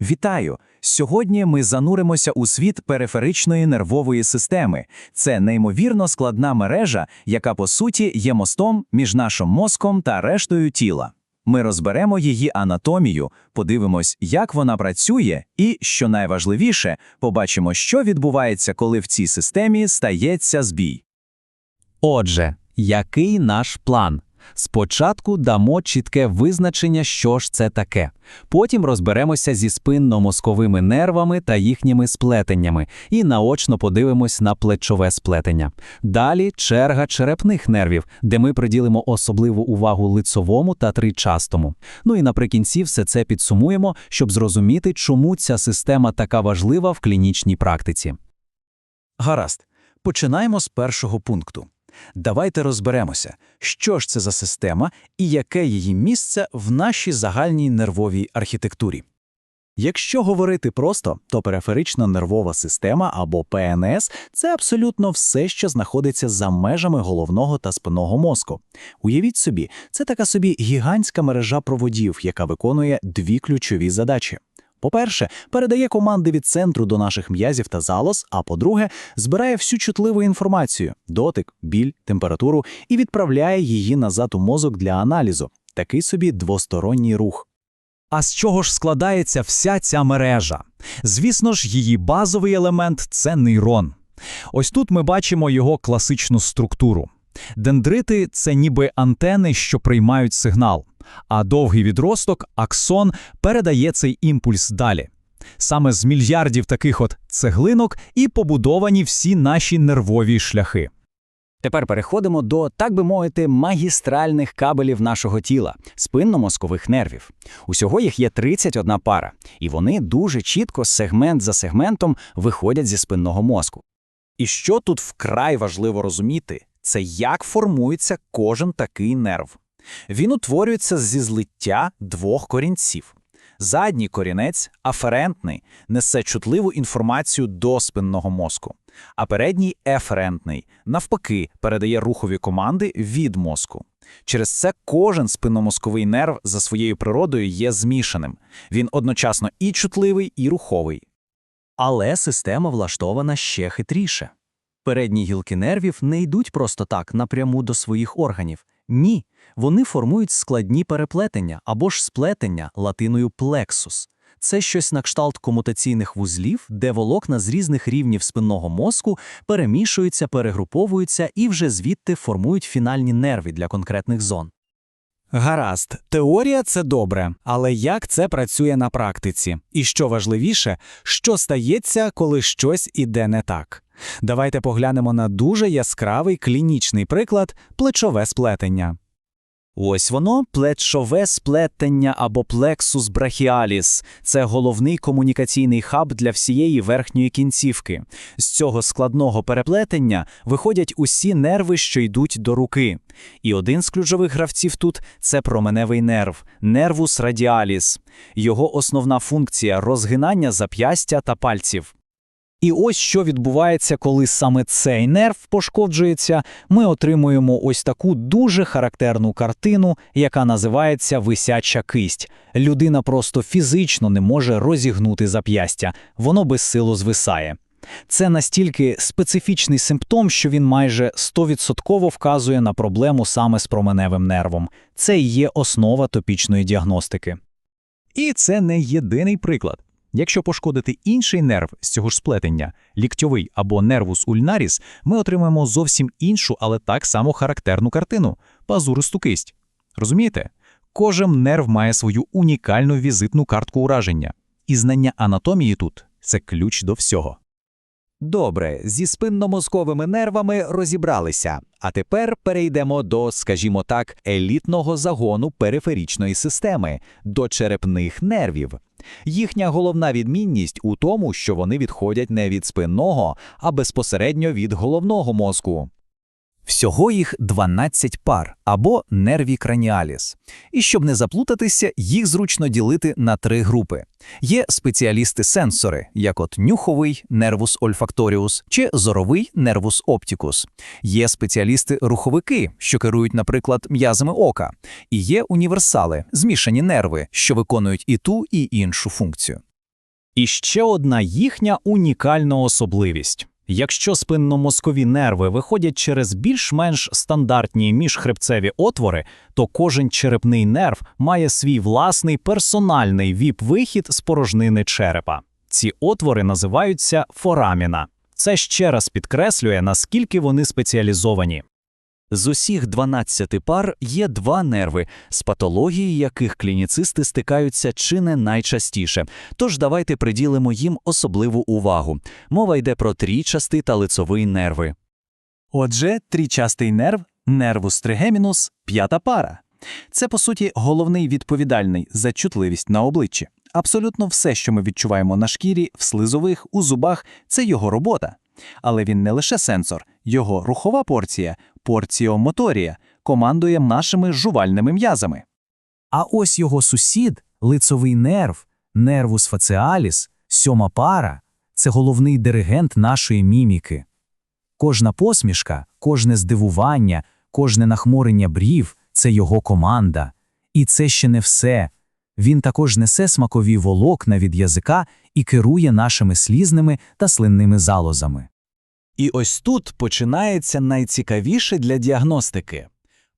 Вітаю! Сьогодні ми зануримося у світ периферичної нервової системи. Це неймовірно складна мережа, яка по суті є мостом між нашим мозком та рештою тіла. Ми розберемо її анатомію, подивимось, як вона працює, і, що найважливіше, побачимо, що відбувається, коли в цій системі стається збій. Отже, який наш план? Спочатку дамо чітке визначення, що ж це таке. Потім розберемося зі спинно-мозковими нервами та їхніми сплетеннями і наочно подивимось на плечове сплетення. Далі черга черепних нервів, де ми приділимо особливу увагу лицовому та тричастому. Ну і наприкінці все це підсумуємо, щоб зрозуміти, чому ця система така важлива в клінічній практиці. Гаразд, починаємо з першого пункту. Давайте розберемося, що ж це за система і яке її місце в нашій загальній нервовій архітектурі. Якщо говорити просто, то периферична нервова система або ПНС це абсолютно все, що знаходиться за межами головного та спинного мозку. Уявіть собі, це така собі гігантська мережа проводів, яка виконує дві ключові задачі. По-перше, передає команди від центру до наших м'язів та залоз, а по-друге, збирає всю чутливу інформацію – дотик, біль, температуру і відправляє її назад у мозок для аналізу. Такий собі двосторонній рух. А з чого ж складається вся ця мережа? Звісно ж, її базовий елемент це нейрон. Ось тут ми бачимо його класичну структуру. Дендрити це ніби антени, що приймають сигнал, а довгий відросток, аксон, передає цей імпульс далі. Саме з мільярдів таких от цеглинок і побудовані всі наші нервові шляхи. Тепер переходимо до, так би мовити, магістральних кабелів нашого тіла, спинно-мозкових нервів. Усього їх є 31 пара, і вони дуже чітко, сегмент за сегментом, виходять зі спинного мозку. І що тут вкрай важливо розуміти, це як формується кожен такий нерв. Він утворюється зі злиття двох корінців. Задній корінець, аферентний, несе чутливу інформацію до спинного мозку, а передній еферентний, навпаки, передає рухові команди від мозку. Через це кожен спинномозковий нерв за своєю природою є змішаним. Він одночасно і чутливий, і руховий. Але система влаштована ще хитріше. Передні гілки нервів не йдуть просто так напряму до своїх органів. Ні, вони формують складні переплетення або ж сплетення латиною плексус. Це щось на кшталт комутаційних вузлів, де волокна з різних рівнів спинного мозку перемішуються, перегруповуються і вже звідти формують фінальні нерви для конкретних зон. Гаразд, теорія це добре, але як це працює на практиці? І що важливіше, що стається, коли щось іде не так? Давайте поглянемо на дуже яскравий клінічний приклад плечове сплетення. Ось воно плечове сплетення або плексус брахіаліс. Це головний комунікаційний хаб для всієї верхньої кінцівки. З цього складного переплетення виходять усі нерви, що йдуть до руки. І один з ключових гравців тут це променевий нерв нервус радіаліс. Його основна функція розгинання зап'ястя та пальців. І ось що відбувається, коли саме цей нерв пошкоджується, ми отримуємо ось таку дуже характерну картину, яка називається висяча кисть. Людина просто фізично не може розігнути зап'ястя, воно безсило звисає. Це настільки специфічний симптом, що він майже 100% вказує на проблему саме з променевим нервом. Це і є основа топічної діагностики. І це не єдиний приклад. Якщо пошкодити інший нерв з цього ж сплетення, ліктьовий або нервус ульнаріс, ми отримаємо зовсім іншу, але так само характерну картину пазуристу кисть. Розумієте? Кожен нерв має свою унікальну візитну картку ураження, і знання анатомії тут це ключ до всього. Добре, зі спинномозковими нервами розібралися. А тепер перейдемо до, скажімо так, елітного загону периферічної системи, до черепних нервів. Їхня головна відмінність у тому, що вони відходять не від спинного, а безпосередньо від головного мозку. Всього їх 12 пар або нерві краніаліс. І щоб не заплутатися, їх зручно ділити на три групи. Є спеціалісти-сенсори, як от нюховий нервус ольфакторіус чи зоровий нервус оптікус. Є спеціалісти-руховики, що керують, наприклад, м'язами ока. І є універсали, змішані нерви, що виконують і ту, і іншу функцію. І ще одна їхня унікальна особливість. Якщо спинномозкові нерви виходять через більш-менш стандартні міжхребцеві отвори, то кожен черепний нерв має свій власний персональний віп-вихід з порожнини черепа. Ці отвори називаються фораміна. Це ще раз підкреслює, наскільки вони спеціалізовані. З усіх 12 пар є два нерви, з патології яких клініцисти стикаються чи не найчастіше. Тож давайте приділимо їм особливу увагу. Мова йде про трічастий та лицевий нерви. Отже, трічастий нерв нервус тригемінус п'ята пара. Це, по суті, головний відповідальний за чутливість на обличчі. Абсолютно все, що ми відчуваємо на шкірі, в слизових, у зубах, це його робота. Але він не лише сенсор, його рухова порція, порціомоторія, командує нашими жувальними м'язами. А ось його сусід, лицовий нерв, нервус фаціаліс, сьома пара це головний диригент нашої міміки. Кожна посмішка, кожне здивування, кожне нахмурення брів це його команда. І це ще не все. Він також несе смакові волокна від язика і керує нашими слізними та слинними залозами. І ось тут починається найцікавіше для діагностики.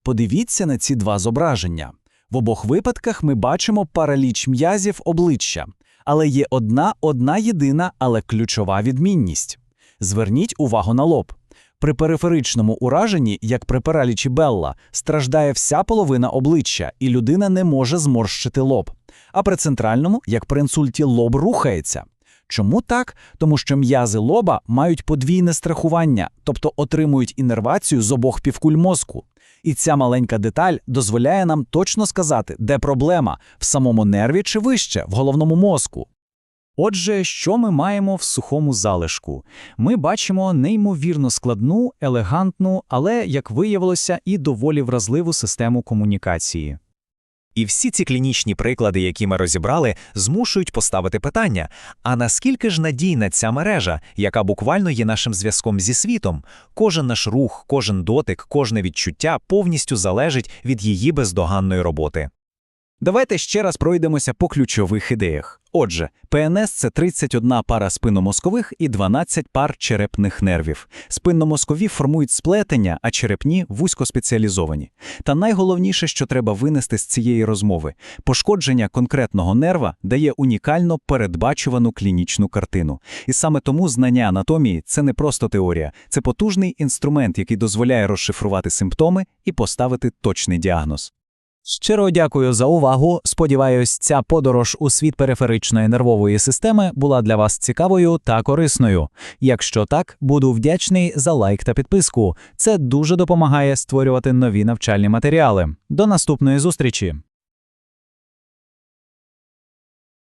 Подивіться на ці два зображення. В обох випадках ми бачимо параліч м'язів обличчя, але є одна одна єдина, але ключова відмінність. Зверніть увагу на лоб. При периферичному ураженні, як при паралічі Белла, страждає вся половина обличчя, і людина не може зморщити лоб. А при центральному, як при інсульті, лоб рухається. Чому так? Тому що м'язи лоба мають подвійне страхування, тобто отримують інервацію з обох півкуль мозку. І ця маленька деталь дозволяє нам точно сказати, де проблема в самому нерві чи вище, в головному мозку. Отже, що ми маємо в сухому залишку? Ми бачимо неймовірно складну, елегантну, але, як виявилося, і доволі вразливу систему комунікації. І всі ці клінічні приклади, які ми розібрали, змушують поставити питання: а наскільки ж надійна ця мережа, яка буквально є нашим зв'язком зі світом? Кожен наш рух, кожен дотик, кожне відчуття повністю залежить від її бездоганної роботи. Давайте ще раз пройдемося по ключових ідеях. Отже, ПНС це 31 пара спинномозкових і 12 пар черепних нервів. Спинномозкові формують сплетення, а черепні вузькоспеціалізовані. Та найголовніше, що треба винести з цієї розмови, пошкодження конкретного нерва дає унікально передбачувану клінічну картину. І саме тому знання анатомії це не просто теорія, це потужний інструмент, який дозволяє розшифрувати симптоми і поставити точний діагноз. Щиро дякую за увагу. Сподіваюсь, ця подорож у світ периферичної нервової системи була для вас цікавою та корисною. Якщо так, буду вдячний за лайк та підписку. Це дуже допомагає створювати нові навчальні матеріали. До наступної зустрічі!